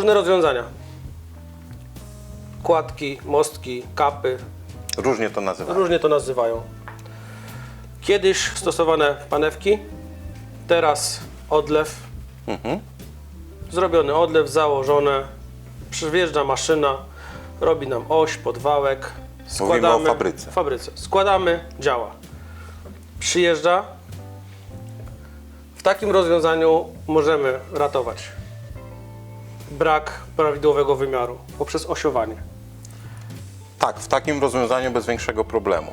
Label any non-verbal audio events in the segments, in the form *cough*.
Różne rozwiązania. Kładki, mostki, kapy, Różnie to nazywa. różnie to nazywają. Kiedyś stosowane panewki, teraz odlew. Zrobiony odlew, założone, przyjeżdża maszyna, robi nam oś, podwałek. O fabryce. W fabryce. Składamy, działa. Przyjeżdża. W takim rozwiązaniu możemy ratować brak prawidłowego wymiaru poprzez osiowanie. Tak, w takim rozwiązaniu bez większego problemu,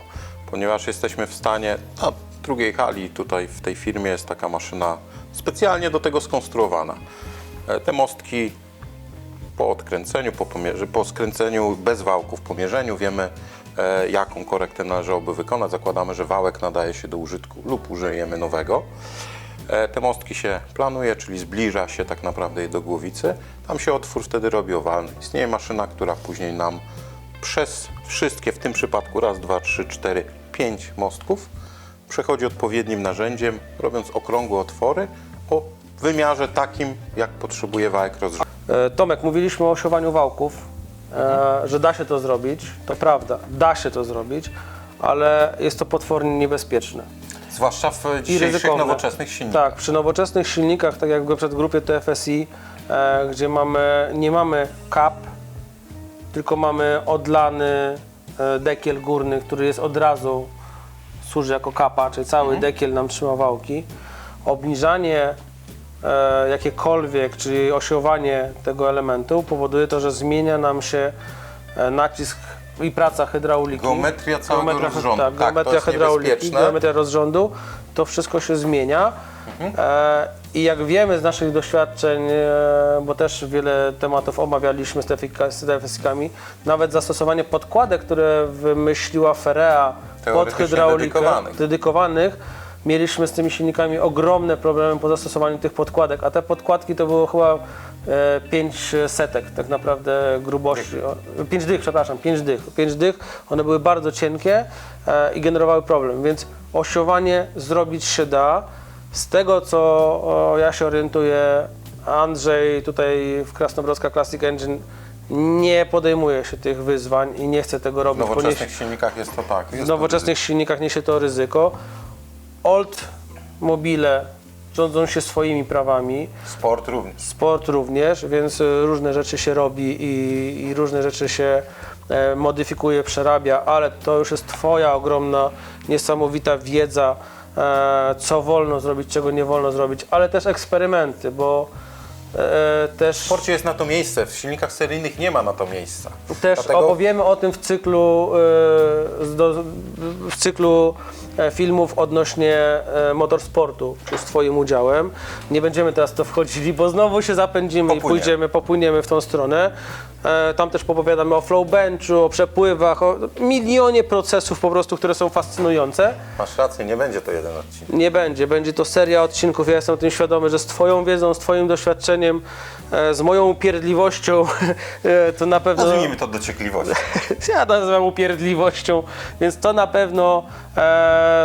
ponieważ jesteśmy w stanie, na drugiej hali tutaj w tej firmie jest taka maszyna specjalnie do tego skonstruowana. E, Te mostki po odkręceniu, po, po skręceniu bez wałków, po mierzeniu wiemy e, jaką korektę należałoby wykonać. Zakładamy, że wałek nadaje się do użytku lub użyjemy nowego. E, Te mostki się planuje, czyli zbliża się tak naprawdę je do głowicy. Tam się otwór wtedy robi owalny. Istnieje maszyna, która później nam przez wszystkie, w tym przypadku raz, dwa, trzy, cztery, pięć mostków, przechodzi odpowiednim narzędziem, robiąc okrągłe otwory o wymiarze takim, jak potrzebuje wałek rozrzutny. E, Tomek, mówiliśmy o osiowaniu wałków, e, że da się to zrobić. To prawda, da się to zrobić, ale jest to potwornie niebezpieczne. Zwłaszcza w dzisiejszych ryzykowne. nowoczesnych silnikach. Tak, przy nowoczesnych silnikach, tak jak w przed grupie TFSI, e, gdzie mamy, nie mamy kap, tylko mamy odlany e, dekiel górny, który jest od razu służy jako kapa, czyli cały dekiel nam trzyma wałki. Obniżanie e, jakiekolwiek, czyli osiowanie tego elementu powoduje to, że zmienia nam się e, nacisk i praca hydrauliki. Geometria całego Geometria- rozrządu. Tak, Tak, to geometria hydrauliki, geometria rozrządu, to wszystko się zmienia. E, I jak wiemy z naszych doświadczeń, e, bo też wiele tematów omawialiśmy z TFSI-kami, nawet zastosowanie podkładek, które wymyśliła Ferea pod hydraulikę, dedykowanych. dedykowanych, mieliśmy z tymi silnikami ogromne problemy po zastosowaniu tych podkładek, a te podkładki to było chyba e, pięć setek tak naprawdę grubości, o, pięć dych, przepraszam, pięć dych, pięć dych, one były bardzo cienkie e, i generowały problem, więc osiowanie zrobić się da. Z tego co ja się orientuję, Andrzej tutaj w Krasnobrodska Classic Engine nie podejmuje się tych wyzwań i nie chce tego W robić. ponieważ- nowoczesnych silnikach jest to tak. w Jest to nowoczesnych silnikach niesie to ryzyko. Old mobile rządzą się swoimi prawami. Sport również. sport również, więc y, różne rzeczy się robi i, i różne rzeczy się e, modyfikuje, przerabia, ale to już jest Twoja ogromna, niesamowita wiedza, e, co wolno zrobić, czego nie wolno zrobić, ale też eksperymenty, bo też... W sporcie jest na to miejsce, w silnikach seryjnych nie ma na to miejsca. Też Dlatego opowiemy o tym w cyklu, e, w cyklu e, filmów odnośnie e, motorsportu z Twoim udziałem. Nie będziemy teraz w to wchodzili, bo znowu się zapędzimy i Popłyniemy. pójdziemy, popłyniemy w tą stronę. E, Tam też popowiadamy o flow benchu, o przepływach, o milionie procesów po prostu, które są fascynujące. masz rację, nie będzie to jeden odcinek. Nie będzie, będzie to seria odcinków. Ja jestem tym świadomy, że z Twoją wiedzą, z Twoim doświadczeniem, e, z moją upierdliwością, *laughs* e, to na pewno... Nazwijmy to dociekliwością. *laughs* Ja nazywam upierdliwością, więc to na pewno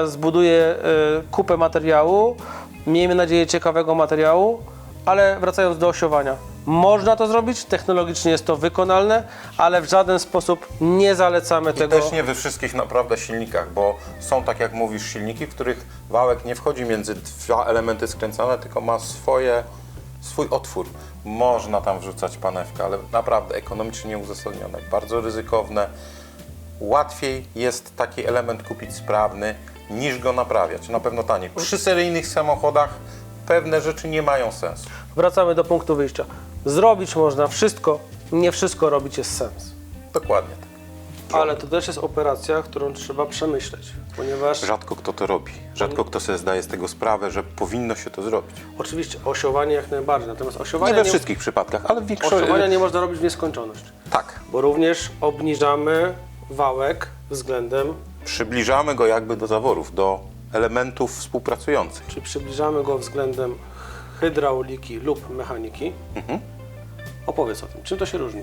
zbuduje kupę materiału. Miejmy nadzieję ciekawego materiału, ale wracając do osiowania. Można to zrobić, technologicznie jest to wykonalne, ale w żaden sposób nie zalecamy I tego. też nie we wszystkich naprawdę silnikach, bo są, tak jak mówisz, silniki, w których wałek nie wchodzi między dwa elementy skręcane, tylko ma swoje, swój otwór. Można tam wrzucać panewkę, ale naprawdę ekonomicznie nieuzasadnione, bardzo ryzykowne. Łatwiej jest taki element kupić sprawny, niż go naprawiać. Na pewno taniej. Przy seryjnych samochodach pewne rzeczy nie mają sensu. Wracamy do punktu wyjścia. Zrobić można wszystko, nie wszystko robić jest sens. Dokładnie tak. Ale to też jest operacja, którą trzeba przemyśleć, ponieważ Rzadko kto to robi. Rzadko kto sobie zdaje z tego sprawę, że powinno się to zrobić. oczywiście osiowanie jak najbardziej, natomiast Nie we wszystkich przypadkach, ale w większości. Osiowania nie można robić w nieskończoność, Tak. bo również obniżamy wałek względem, Przybliżamy go jakby do zaworów, do elementów współpracujących. czy przybliżamy go względem hydrauliki lub mechaniki. Opowiedz o tym, czym to się różni?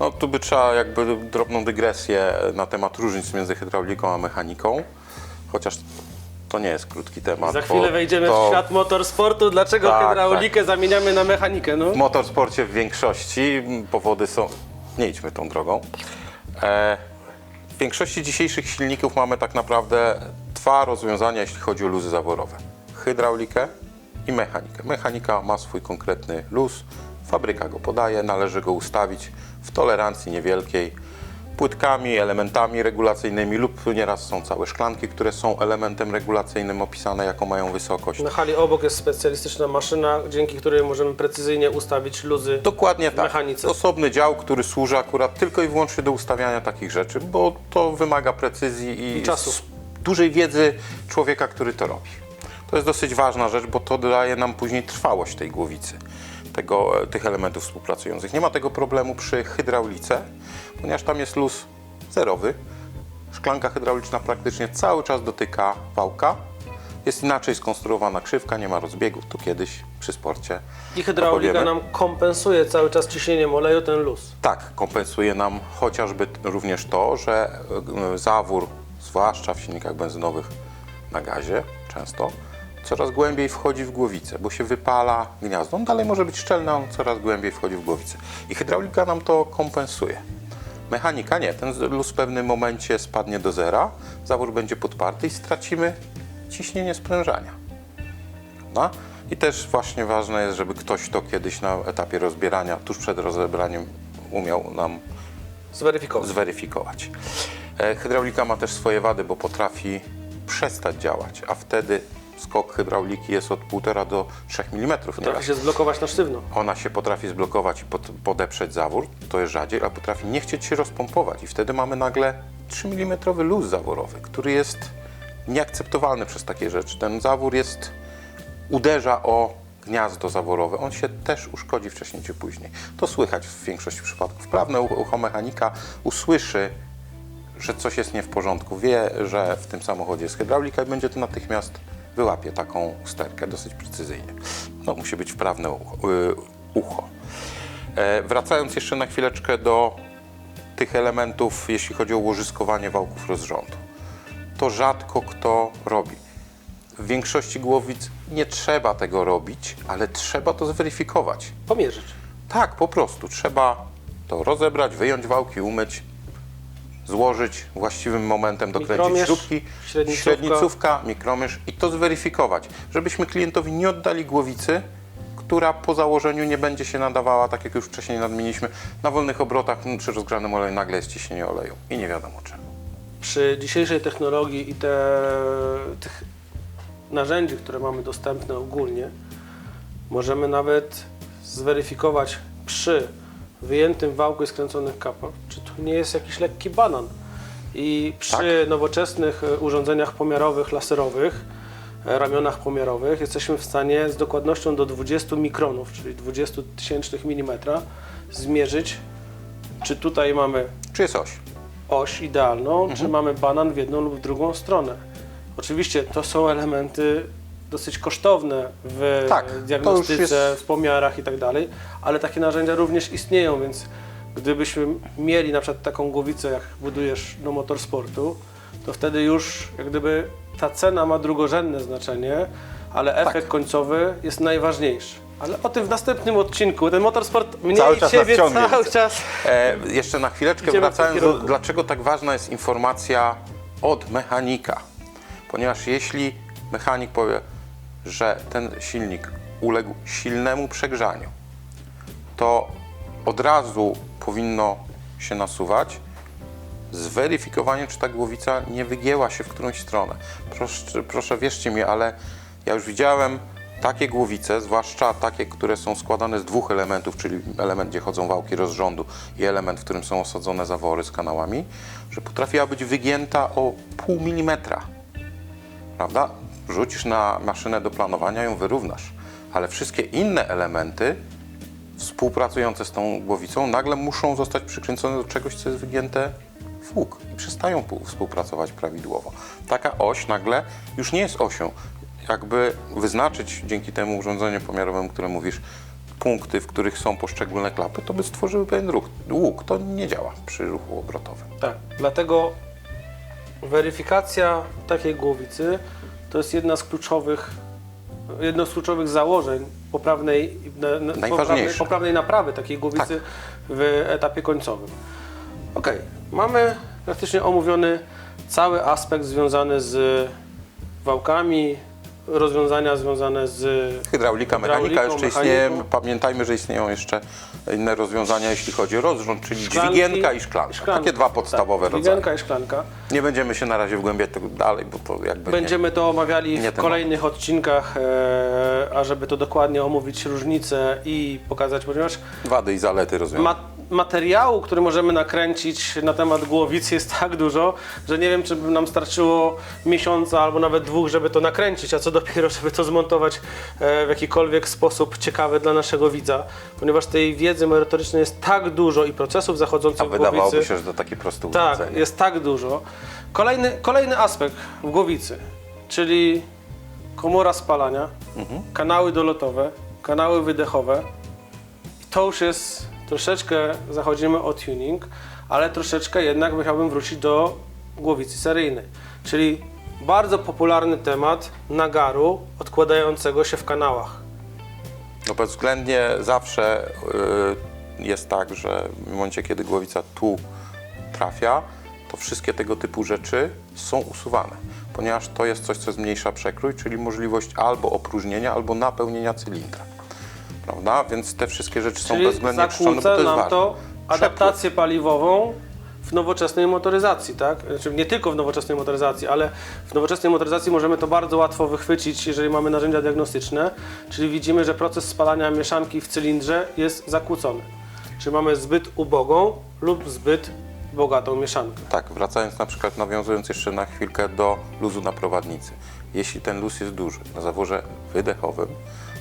No tu by trzeba jakby drobną dygresję na temat różnic między hydrauliką a mechaniką, chociaż to nie jest krótki temat. Za chwilę wejdziemy to w świat motorsportu. Dlaczego Tak, hydraulikę zamieniamy na mechanikę? No? W motorsporcie w większości powody są. Nie idźmy tą drogą. E, w większości dzisiejszych silników mamy tak naprawdę dwa rozwiązania, jeśli chodzi o luzy zaworowe: hydraulikę i mechanikę. Mechanika ma swój konkretny luz, fabryka go podaje, należy go ustawić w tolerancji niewielkiej. Płytkami, elementami regulacyjnymi lub nieraz są całe szklanki, które są elementem regulacyjnym opisane, jaką mają wysokość. Na hali obok jest specjalistyczna maszyna, dzięki której możemy precyzyjnie ustawić luzy. Dokładnie tak. mechanice. Osobny dział, który służy akurat tylko i wyłącznie do ustawiania takich rzeczy, bo to wymaga precyzji i, I czasu. dużej wiedzy człowieka, który to robi. To jest dosyć ważna rzecz, bo to daje nam później trwałość tej głowicy, tego, e, tych elementów współpracujących. Nie ma tego problemu przy hydraulice, ponieważ tam jest luz zerowy. Szklanka hydrauliczna praktycznie cały czas dotyka wałka. Jest inaczej skonstruowana krzywka, nie ma rozbiegów. Tu kiedyś przy sporcie I hydraulika opowiemy. nam kompensuje cały czas ciśnieniem oleju ten luz. Tak, kompensuje nam chociażby również to, że e, zawór, zwłaszcza w silnikach benzynowych na gazie często, coraz głębiej wchodzi w głowicę, bo się wypala gniazdo. On dalej może być szczelny, on coraz głębiej wchodzi w głowicę. I hydraulika nam to kompensuje. Mechanika nie, ten luz w pewnym momencie spadnie do zera, zawór będzie podparty i stracimy ciśnienie sprężania. Prawda? I też właśnie ważne jest, żeby ktoś to kiedyś na etapie rozbierania, tuż przed rozebraniem umiał nam Zweryfikować. zweryfikować. E, Hydraulika ma też swoje wady, bo potrafi przestać działać, a wtedy skok hydrauliki jest od 1,5 do 3 mm. Potrafi się zblokować na sztywno. Ona się potrafi zblokować i pod, podeprzeć zawór, to jest rzadziej, a potrafi nie chcieć się rozpompować i wtedy mamy nagle 3 mm luz zaworowy, który jest nieakceptowalny przez takie rzeczy. Ten zawór jest, uderza o gniazdo zaworowe, on się też uszkodzi wcześniej czy później. To słychać w większości przypadków. Prawne ucho mechanika usłyszy, że coś jest nie w porządku, wie, że w tym samochodzie jest hydraulika i będzie to natychmiast wyłapie taką usterkę dosyć precyzyjnie. No, musi być wprawne ucho. y. E, wracając jeszcze na chwileczkę do tych elementów, jeśli chodzi o łożyskowanie wałków rozrządu. To rzadko kto robi. W większości głowic nie trzeba tego robić, ale trzeba to zweryfikować. Pomierzyć. Tak, po prostu. Trzeba to rozebrać, wyjąć wałki, umyć, złożyć właściwym momentem, dokręcić śrubki, średnicówka. średnicówka, mikromierz i to zweryfikować, żebyśmy klientowi nie oddali głowicy, która po założeniu nie będzie się nadawała, tak jak już wcześniej nadmieniliśmy, na wolnych obrotach m, przy rozgrzanym oleju nagle jest ciśnienie oleju i nie wiadomo czemu. Przy dzisiejszej technologii i te, tych narzędzi, które mamy dostępne ogólnie, możemy nawet zweryfikować przy wyjętym wałku i skręconych kapach, czy to nie jest jakiś lekki banan. I przy nowoczesnych e, urządzeniach pomiarowych, laserowych, e, ramionach pomiarowych, jesteśmy w stanie z dokładnością do 20 mikronów, czyli 20 tysięcznych milimetra, zmierzyć, czy tutaj mamy Czy jest oś? oś idealną, czy Mhm. mamy banan w jedną lub w drugą stronę. Oczywiście to są elementy dosyć kosztowne w Tak, diagnostyce, jest- w pomiarach i tak dalej, ale takie narzędzia również istnieją, więc gdybyśmy mieli na przykład taką głowicę, jak budujesz do motorsportu, to wtedy już jak gdyby ta cena ma drugorzędne znaczenie, ale Tak. efekt końcowy jest najważniejszy. Ale o tym w następnym odcinku. Ten motorsport mnie Cały i czas Ciebie cały czas E, jeszcze na chwileczkę wracając do, dlaczego tak ważna jest informacja od mechanika. Ponieważ jeśli mechanik powie, że ten silnik uległ silnemu przegrzaniu, to od razu powinno się nasuwać zweryfikowanie, czy ta głowica nie wygięła się w którąś stronę. Proszę, proszę wierzcie mi, ale ja już widziałem takie głowice, zwłaszcza takie, które są składane z dwóch elementów, czyli element, gdzie chodzą wałki rozrządu i element, w którym są osadzone zawory z kanałami, że potrafiła być wygięta o pół milimetra. Prawda? Rzucisz na maszynę do planowania, ją wyrównasz. Ale wszystkie inne elementy współpracujące z tą głowicą nagle muszą zostać przykręcone do czegoś, co jest wygięte w łuk i przestają pół- współpracować prawidłowo. Taka oś nagle już nie jest osią. Jakby wyznaczyć dzięki temu urządzeniu pomiarowemu, które mówisz, punkty, w których są poszczególne klapy, to by stworzyły pewien ruch. Łuk to nie działa przy ruchu obrotowym. Tak, dlatego weryfikacja takiej głowicy to jest jedna z kluczowych, jedno z kluczowych założeń poprawnej, na, poprawnej, poprawnej naprawy takiej głowicy w etapie końcowym. Ok, mamy praktycznie omówiony cały aspekt związany z wałkami, rozwiązania związane z Hydraulika, mechanika jeszcze istnieje. mechaniką. Pamiętajmy, że istnieją jeszcze inne rozwiązania, jeśli chodzi o rozrząd, czyli szklanki- dźwigienka i szklanka. Takie dwa podstawowe tak, rodzaje. Dźwigienka i szklanka. Nie będziemy się na razie wgłębiać tego dalej, bo to jakby Będziemy to omawiali nie w ten kolejnych odcinkach, e, a żeby to dokładnie omówić różnice i pokazać, ponieważ nie wady i zalety rozwiązań. ma materiału, który możemy nakręcić na temat głowic jest *laughs* tak dużo, że nie wiem, czy by nam starczyło miesiąca albo nawet dwóch, żeby to nakręcić, a co dopiero, *laughs* żeby to zmontować e, w jakikolwiek sposób ciekawy dla naszego widza, ponieważ tej wiedzy merytorycznej jest tak dużo i procesów zachodzących A w głowicy. wydawałoby się, że to takie proste Tak, urządzenie. jest tak dużo. Kolejny, kolejny aspekt w głowicy, czyli komora spalania, kanały dolotowe, kanały wydechowe. I to już jest troszeczkę, zachodzimy o tuning, ale troszeczkę jednak chciałbym wrócić do głowicy seryjnej. Czyli bardzo popularny temat nagaru odkładającego się w kanałach. No bezwzględnie zawsze y, jest tak, że w momencie, kiedy głowica tu trafia, to wszystkie tego typu rzeczy są usuwane, ponieważ to jest coś, co zmniejsza przekrój, czyli możliwość albo opróżnienia, albo napełnienia cylindra. Prawda? Więc te wszystkie rzeczy są Czyli bezwzględnie czyszczone, bo to jest nam ważne. to adaptację paliwową w nowoczesnej motoryzacji, tak? Znaczy nie tylko w nowoczesnej motoryzacji, ale w nowoczesnej motoryzacji możemy to bardzo łatwo wychwycić, jeżeli mamy narzędzia diagnostyczne, czyli widzimy, że proces spalania mieszanki w cylindrze jest zakłócony. Czyli mamy zbyt ubogą lub zbyt bogatą mieszankę. Tak, wracając na przykład, nawiązując jeszcze na chwilkę do luzu na prowadnicy. Jeśli ten luz jest duży na zaworze wydechowym,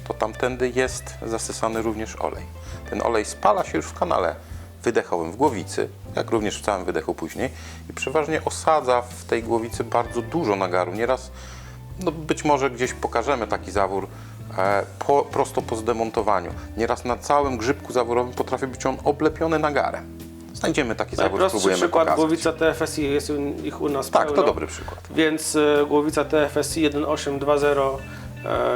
to tamtędy jest zasysany również olej. Ten olej spala się już w kanale wydechowym w głowicy, jak również w całym wydechu później i przeważnie osadza w tej głowicy bardzo dużo nagaru. Nieraz, no być może gdzieś pokażemy taki zawór e, po, prosto po zdemontowaniu. Nieraz na całym grzybku zaworowym potrafi być on oblepiony nagarem. Znajdziemy taki zawór, spróbujemy przykład pokazać. głowica TFSI, jest ich u nas Tak, pełno. to dobry przykład. Więc e, głowica TFSI 1820, e,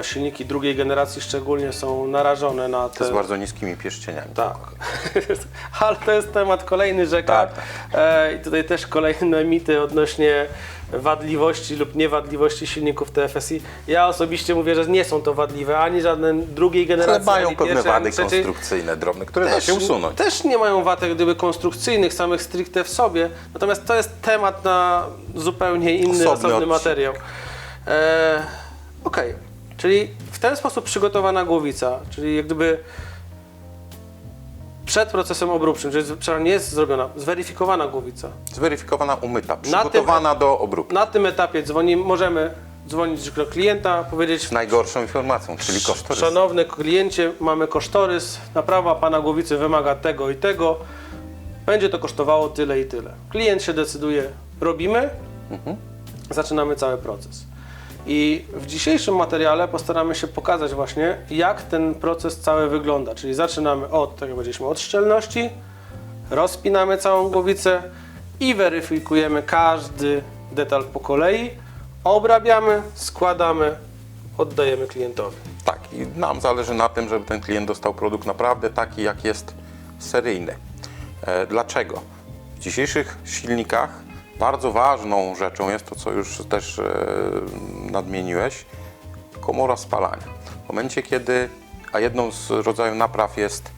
silniki drugiej generacji szczególnie są narażone na te... Z bardzo niskimi pierścieniami. Tak, *laughs* ale to jest temat kolejny rzeka. Tak, tak. E, I tutaj też kolejne mity odnośnie wadliwości lub niewadliwości silników TFSI. Ja osobiście mówię, że nie są to wadliwe, ani żadne drugiej Ale generacji, mają ani pewne wady trzeciej. konstrukcyjne, drobne, które da się usunąć. Też nie mają wad jak gdyby konstrukcyjnych, samych stricte w sobie. Natomiast to jest temat na zupełnie inny, Osobny osobny, materiał. E, Okej, czyli w ten sposób przygotowana głowica, czyli jak gdyby przed procesem obróbczym, czyli nie jest zrobiona, zweryfikowana głowica. Zweryfikowana, umyta, przygotowana do obróbki. Na tym etapie dzwoni, możemy dzwonić do klienta, powiedzieć Z najgorszą informacją, czyli kosztorys. Szanowny kliencie, mamy kosztorys, naprawa pana głowicy wymaga tego i tego, będzie to kosztowało tyle i tyle. Klient się decyduje, robimy, zaczynamy cały proces. I w dzisiejszym materiale postaramy się pokazać właśnie, jak ten proces cały wygląda. Czyli zaczynamy od, tak jak powiedzieliśmy, od szczelności, rozpinamy całą głowicę i weryfikujemy każdy detal po kolei, obrabiamy, składamy, oddajemy klientowi. Tak, i nam zależy na tym, żeby ten klient dostał produkt naprawdę taki, jak jest seryjny. E, dlaczego? W dzisiejszych silnikach bardzo ważną rzeczą jest to, co już też e, nadmieniłeś, komora spalania. W momencie, kiedy, a jedną z rodzajów napraw jest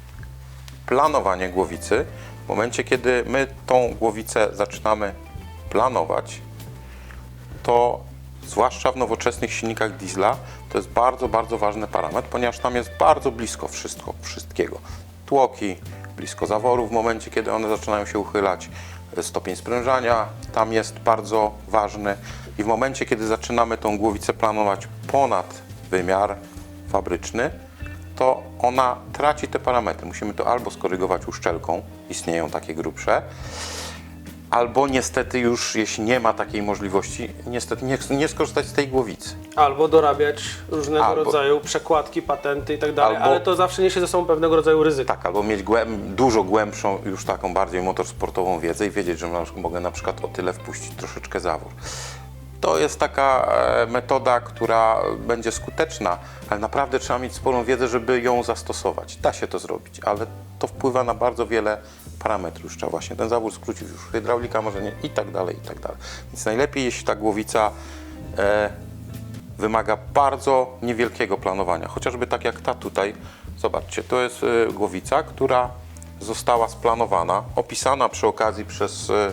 planowanie głowicy, w momencie, kiedy my tą głowicę zaczynamy planować, to zwłaszcza w nowoczesnych silnikach diesla to jest bardzo, bardzo ważny parametr, ponieważ tam jest bardzo blisko wszystko, wszystkiego. Tłoki, blisko zaworu w momencie, kiedy one zaczynają się uchylać, stopień sprężania tam jest bardzo ważny i w momencie, kiedy zaczynamy tą głowicę planować ponad wymiar fabryczny, to ona traci te parametry. Musimy to albo skorygować uszczelką, istnieją takie grubsze, albo niestety już, jeśli nie ma takiej możliwości, niestety nie, nie skorzystać z tej głowicy. Albo dorabiać różnego Albo- rodzaju przekładki, patenty i tak dalej, Albo- ale to zawsze niesie ze sobą pewnego rodzaju ryzyko. Tak, albo mieć głęb, dużo głębszą, już taką bardziej motorsportową wiedzę i wiedzieć, że na przykład mogę na przykład o tyle wpuścić troszeczkę zawór. To jest taka e, metoda, która będzie skuteczna, ale naprawdę trzeba mieć sporą wiedzę, żeby ją zastosować. Da się to zrobić, ale to wpływa na bardzo wiele parametrów. Trzeba właśnie ten zawór skrócić, już hydraulika może nie i tak dalej, i tak dalej. Więc najlepiej, jeśli ta głowica e, wymaga bardzo niewielkiego planowania. Chociażby tak jak ta tutaj. Zobaczcie, to jest e, głowica, która została splanowana, opisana przy okazji przez e,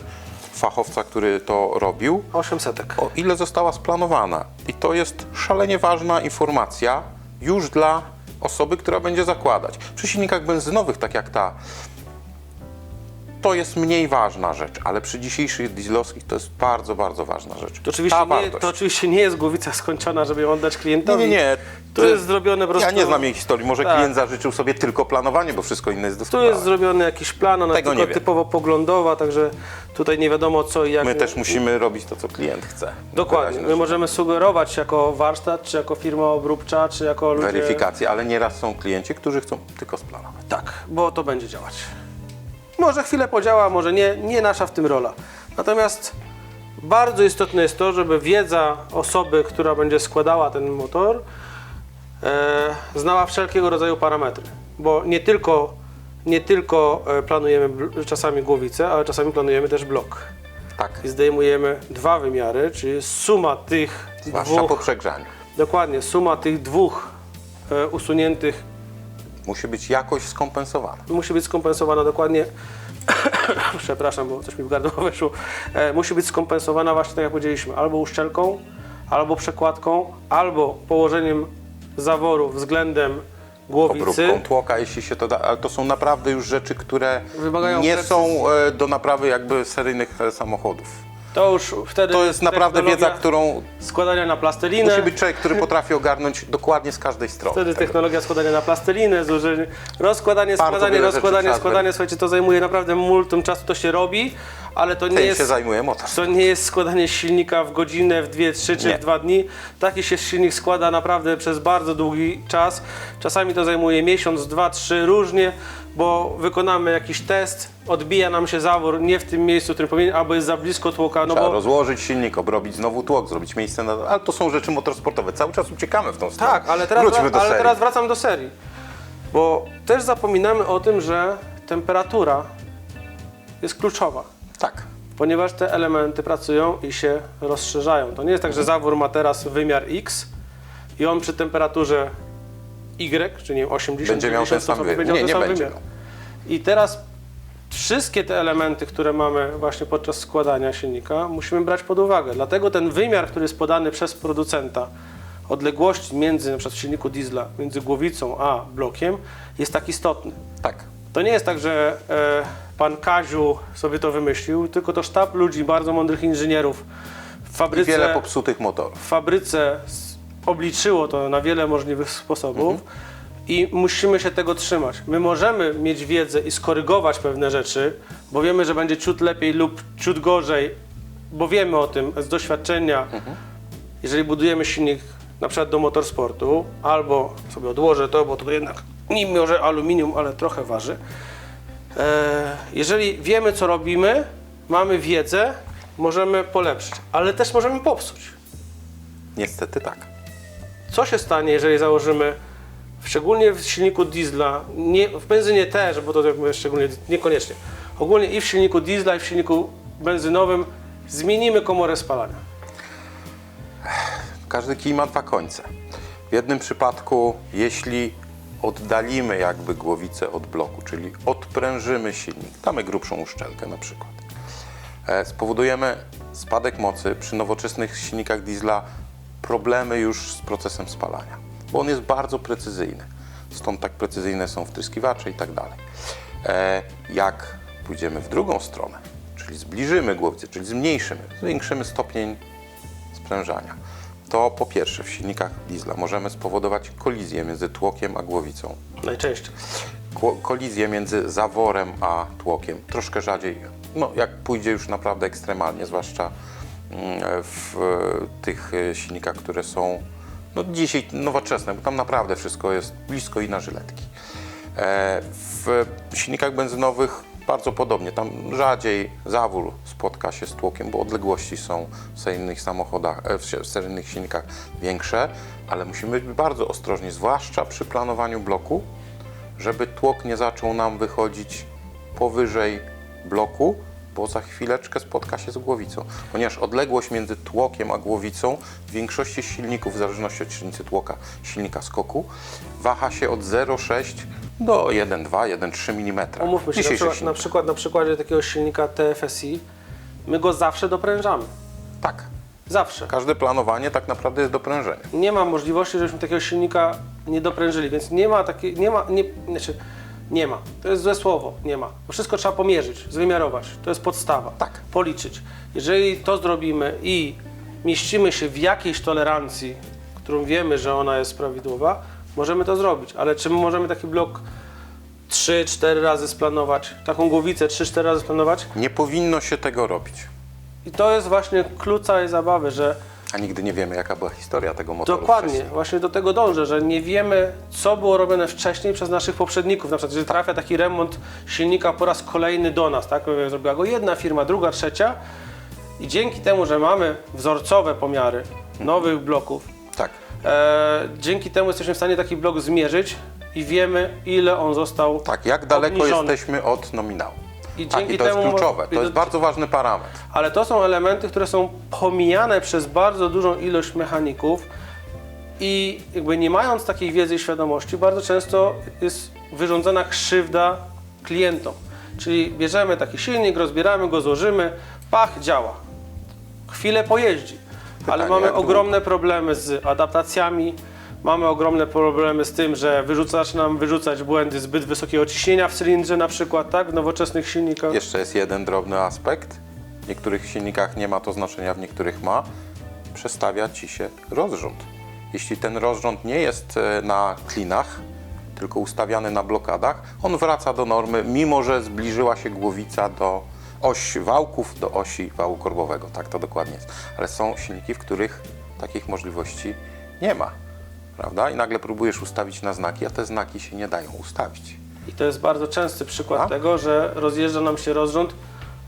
fachowca, który to robił. 800. O ile została splanowana. I to jest szalenie ważna informacja już dla osoby, która będzie zakładać. Przy silnikach benzynowych, tak jak ta, to jest mniej ważna rzecz, ale przy dzisiejszych dieslowskich to jest bardzo, bardzo ważna rzecz. To oczywiście, Ta nie, wartość. to oczywiście nie jest głowica skończona, żeby ją oddać klientowi. Nie, nie, nie. To jest zrobione po prostu... Ja nie znam jej historii. Może Tak. klient zażyczył sobie tylko planowanie, bo wszystko inne jest Tu doskonałe. jest zrobiony jakiś plan, ona Tego tylko wiem. typowo poglądowa, także tutaj nie wiadomo co i jak. My też musimy robić to, co klient chce. Dokładnie. My że- możemy sugerować jako warsztat, czy jako firma obróbcza, czy jako ludzie... Weryfikację, ale nieraz są klienci, którzy chcą tylko splanować. Tak, bo to będzie działać. Może chwilę podziała, może nie, nie nasza w tym rola. Natomiast bardzo istotne jest to, żeby wiedza osoby, która będzie składała ten motor, e, znała wszelkiego rodzaju parametry. Bo nie tylko, nie tylko e, planujemy czasami głowicę, ale czasami planujemy też blok. Tak, I zdejmujemy dwa wymiary, czyli suma tych zwłaszcza po dwóch, przegrzaniu. dokładnie, suma tych dwóch e, usuniętych Musi być jakoś skompensowana. musi być skompensowana dokładnie. *coughs* Przepraszam, bo coś mi w gardło *laughs* weszło. E, musi być skompensowana właśnie tak jak powiedzieliśmy, albo uszczelką, albo przekładką, albo położeniem zaworu względem głowicy. obróbką tłoka, jeśli się to da, ale to są naprawdę już rzeczy, które Wymagają nie precyzji. są e, do naprawy jakby seryjnych e, samochodów. To już wtedy To jest naprawdę wiedza, którą składania na plastelinę. musi być człowiek, który potrafi ogarnąć dokładnie z każdej strony. Wtedy tego. technologia składania na plastelinę, zużycie, rozkładanie, Bardzo składanie, wiele rzeczy rozkładanie, trzeba składanie. Słuchajcie, to zajmuje naprawdę multum czasu, to się robi, ale to nie Tym jest... się zajmuje motor. To nie jest składanie silnika w godzinę, w dwie, trzy czy Nie. w dwa dni. Taki się silnik składa naprawdę przez bardzo długi czas. Czasami to zajmuje miesiąc, dwa, trzy, różnie, bo wykonamy jakiś test, odbija nam się zawór nie w tym miejscu, w którym powinien, albo jest za blisko tłoka, no Trzeba bo... rozłożyć silnik, obrobić znowu tłok, zrobić miejsce na... Ale to są rzeczy motorsportowe. Cały czas uciekamy w tą stronę. Tak, ale teraz, Wróćmy do ale serii. teraz wracam do serii. Bo też zapominamy o tym, że temperatura jest kluczowa. Tak. ponieważ te elementy pracują i się rozszerzają. To nie jest tak, że zawór ma teraz wymiar X i on przy temperaturze Y, czyli nie wiem, 80 Będzie miał 90 ten sam wymiar. będzie miał Nie, ten nie sam będzie wymiar. I teraz wszystkie te elementy, które mamy właśnie podczas składania silnika, musimy brać pod uwagę. Dlatego ten wymiar, który jest podany przez producenta, odległości między na przykład w silniku diesla, między głowicą a blokiem jest tak istotny. Tak. To nie jest tak, że e, pan Kaziu sobie to wymyślił, tylko to sztab ludzi, bardzo mądrych inżynierów w I fabryce, wiele popsutych motorów. w fabryce obliczyło to na wiele możliwych sposobów i musimy się tego trzymać. My możemy mieć wiedzę i skorygować pewne rzeczy, bo wiemy, że będzie ciut lepiej lub ciut gorzej, bo wiemy o tym z doświadczenia. Jeżeli budujemy silnik na przykład do motorsportu, albo sobie odłożę to, bo to jednak mimo, że aluminium, ale trochę waży. E, jeżeli wiemy, co robimy, mamy wiedzę, możemy polepszyć, ale też możemy popsuć. Niestety tak. Co się stanie, jeżeli założymy, szczególnie w silniku diesla, nie, w benzynie też, bo to jak mówię, szczególnie niekoniecznie, ogólnie i w silniku diesla, i w silniku benzynowym zmienimy komorę spalania. Każdy kij ma dwa końce. W jednym przypadku, jeśli oddalimy jakby głowicę od bloku, czyli odprężymy silnik, damy grubszą uszczelkę na przykład, e, spowodujemy spadek mocy przy nowoczesnych silnikach diesla, problemy już z procesem spalania, bo on jest bardzo precyzyjny. Stąd tak precyzyjne są wtryskiwacze i tak dalej. E, Jak pójdziemy w drugą stronę, czyli zbliżymy głowicę, czyli zmniejszymy, zwiększymy stopień sprężania, to po pierwsze w silnikach diesla możemy spowodować kolizję między tłokiem a głowicą. Najczęściej. Kolizję między zaworem a tłokiem. Troszkę rzadziej, no jak pójdzie już naprawdę ekstremalnie, zwłaszcza mm, w e, tych e, silnikach, które są no dzisiaj nowoczesne, bo tam naprawdę wszystko jest blisko i na żyletki. E, W silnikach benzynowych bardzo podobnie. Tam rzadziej zawór spotka się z tłokiem, bo odległości są w seryjnych samochodach, e, w se- w seryjnych silnikach większe, ale musimy być bardzo ostrożni, zwłaszcza przy planowaniu bloku, żeby tłok nie zaczął nam wychodzić powyżej bloku, bo za chwileczkę spotka się z głowicą. Ponieważ odległość między tłokiem a głowicą w większości silników, w zależności od średnicy tłoka silnika skoku, waha się od 0,6 do 1,2, 1,3 mm. Umówmy się, na przykład, na przykład na przykładzie takiego silnika TFSI, my go zawsze doprężamy. Tak. Zawsze. Każde planowanie tak naprawdę jest doprężenie. Nie ma możliwości, żebyśmy takiego silnika nie doprężyli, więc nie ma takiej, nie ma, nie, znaczy, nie ma. To jest złe słowo, nie ma. Bo wszystko trzeba pomierzyć, wymiarować. To jest podstawa. Tak. Policzyć. Jeżeli to zrobimy i mieścimy się w jakiejś tolerancji, którą wiemy, że ona jest prawidłowa, możemy to zrobić. Ale czy my możemy taki blok 3-4 razy splanować, taką głowicę 3-4 razy splanować? Nie powinno się tego robić. I to jest właśnie klucz całej zabawy, że A nigdy nie wiemy, jaka była historia tego motoru Dokładnie, wcześniej. właśnie do tego dążę, że nie wiemy, co było robione wcześniej przez naszych poprzedników. Na przykład, jeżeli trafia taki remont silnika po raz kolejny do nas, tak? Zrobiła go jedna firma, druga, trzecia i dzięki temu, że mamy wzorcowe pomiary nowych bloków, Tak. e, dzięki temu jesteśmy w stanie taki blok zmierzyć i wiemy, ile on został Tak, jak daleko obniżony. jesteśmy od nominału. I tak, dzięki i to jest temu- kluczowe. i To jest bardzo ważny parametr. Ale to są elementy, które są pomijane przez bardzo dużą ilość mechaników i jakby nie mając takiej wiedzy i świadomości, bardzo często jest wyrządzana krzywda klientom. Czyli bierzemy taki silnik, rozbieramy go, złożymy, pach, działa. Chwilę pojeździ, ale Pytanie, mamy jak długo? ogromne problemy z adaptacjami, mamy ogromne problemy z tym, że wyrzucacz nam wyrzucać błędy zbyt wysokiego ciśnienia w cylindrze na przykład, tak, w nowoczesnych silnikach. Jeszcze jest jeden drobny aspekt. W niektórych silnikach nie ma to znaczenia, w niektórych ma. Przestawia ci się rozrząd. Jeśli ten rozrząd nie jest e, na klinach, tylko ustawiany na blokadach, on wraca do normy, mimo że zbliżyła się głowica do osi wałków, do osi wału korbowego. Tak to dokładnie jest. Ale są silniki, w których takich możliwości nie ma. Prawda? I nagle próbujesz ustawić na znaki, a te znaki się nie dają ustawić. I to jest bardzo częsty przykład A? tego, że rozjeżdża nam się rozrząd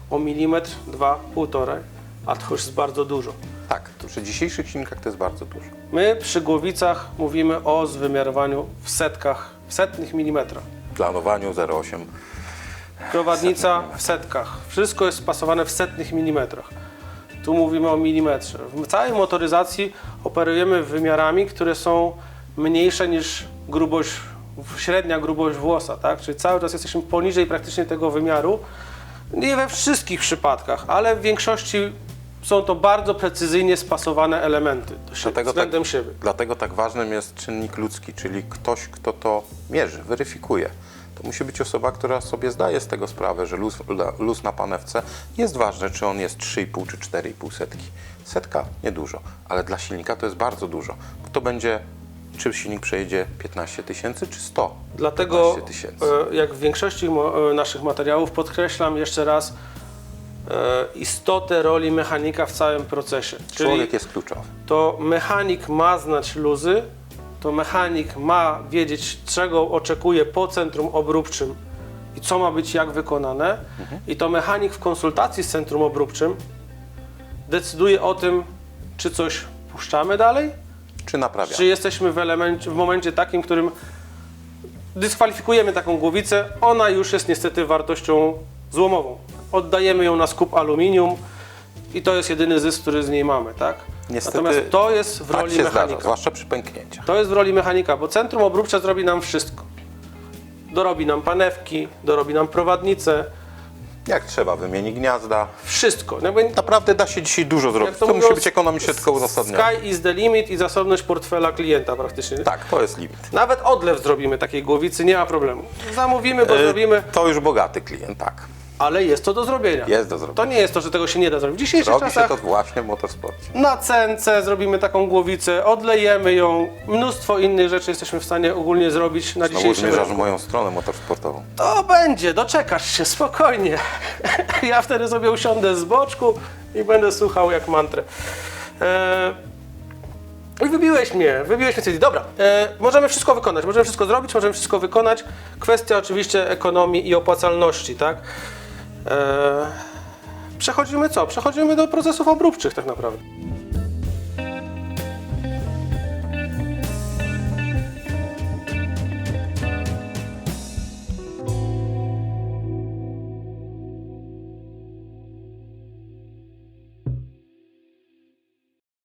o milimetr, dwa, półtorej, a to już jest bardzo dużo. Tak, to przy dzisiejszych silnikach to jest bardzo dużo. My przy głowicach mówimy o zwymiarowaniu w setkach, w setnych milimetrach. W planowaniu 0,8 Prowadnica w setkach. Wszystko jest spasowane w setnych milimetrach. Tu mówimy o milimetrze. W całej motoryzacji operujemy wymiarami, które są mniejsze niż grubość, średnia grubość włosa, tak? Czyli cały czas jesteśmy poniżej praktycznie tego wymiaru. Nie we wszystkich przypadkach, ale w większości są to bardzo precyzyjnie spasowane elementy Dlatego względem tak, siebie. Dlatego tak ważnym jest czynnik ludzki, czyli ktoś, kto to mierzy, weryfikuje. To musi być osoba, która sobie zdaje z tego sprawę, że luz, luz na panewce jest ważny, czy on jest 3,5 czy 4,5 setki. Setka niedużo, ale dla silnika to jest bardzo dużo, bo to będzie, czy silnik przejedzie 15 tysięcy, czy 100 Dlatego, 15 tysięcy. e, jak w większości e, naszych materiałów, podkreślam jeszcze raz e, istotę roli mechanika w całym procesie. Czyli Człowiek jest kluczowy. to mechanik ma znać luzy, to mechanik ma wiedzieć, czego oczekuje po centrum obróbczym i co ma być jak wykonane. I to mechanik w konsultacji z centrum obróbczym decyduje o tym, czy coś puszczamy dalej, Czy naprawia? czy jesteśmy w, elemencie, w momencie takim, w którym dyskwalifikujemy taką głowicę, ona już jest niestety wartością złomową. Oddajemy ją na skup aluminium i to jest jedyny zysk, który z niej mamy, tak? Niestety Natomiast to jest w tak roli się zdarza, mechanika. zwłaszcza przy pęknięciach. To jest w roli mechanika, bo centrum obróbcze zrobi nam wszystko. Dorobi nam panewki, dorobi nam prowadnice, Jak trzeba, wymieni gniazda. wszystko. Jakby Naprawdę da się dzisiaj dużo zrobić. To, musi mówią, być ekonomicznie tylko uzasadnione. Sky is the limit i zasobność portfela klienta praktycznie. Tak, to jest limit. Nawet odlew zrobimy takiej głowicy, nie ma problemu. Zamówimy, bo E, zrobimy, To już bogaty klient, tak. Ale jest to do zrobienia. Jest do zrobienia. To nie jest to, że tego się nie da zrobić. W dzisiejszych Robi się czasach to właśnie w motorsporcie. na cence zrobimy taką głowicę, odlejemy ją, mnóstwo innych rzeczy jesteśmy w stanie ogólnie zrobić na Znowu dzisiejszym zmierzasz w rynku. moją stronę motorsportową. To będzie, doczekasz się, spokojnie. *laughs* ja wtedy sobie usiądę z boczku i będę słuchał jak mantrę. E, I wybiłeś mnie, wybiłeś mnie tej- Dobra, e, możemy wszystko wykonać, możemy wszystko zrobić, możemy wszystko wykonać. Kwestia oczywiście ekonomii i opłacalności, tak? E, przechodzimy co? Przechodzimy do procesów obróbczych tak naprawdę.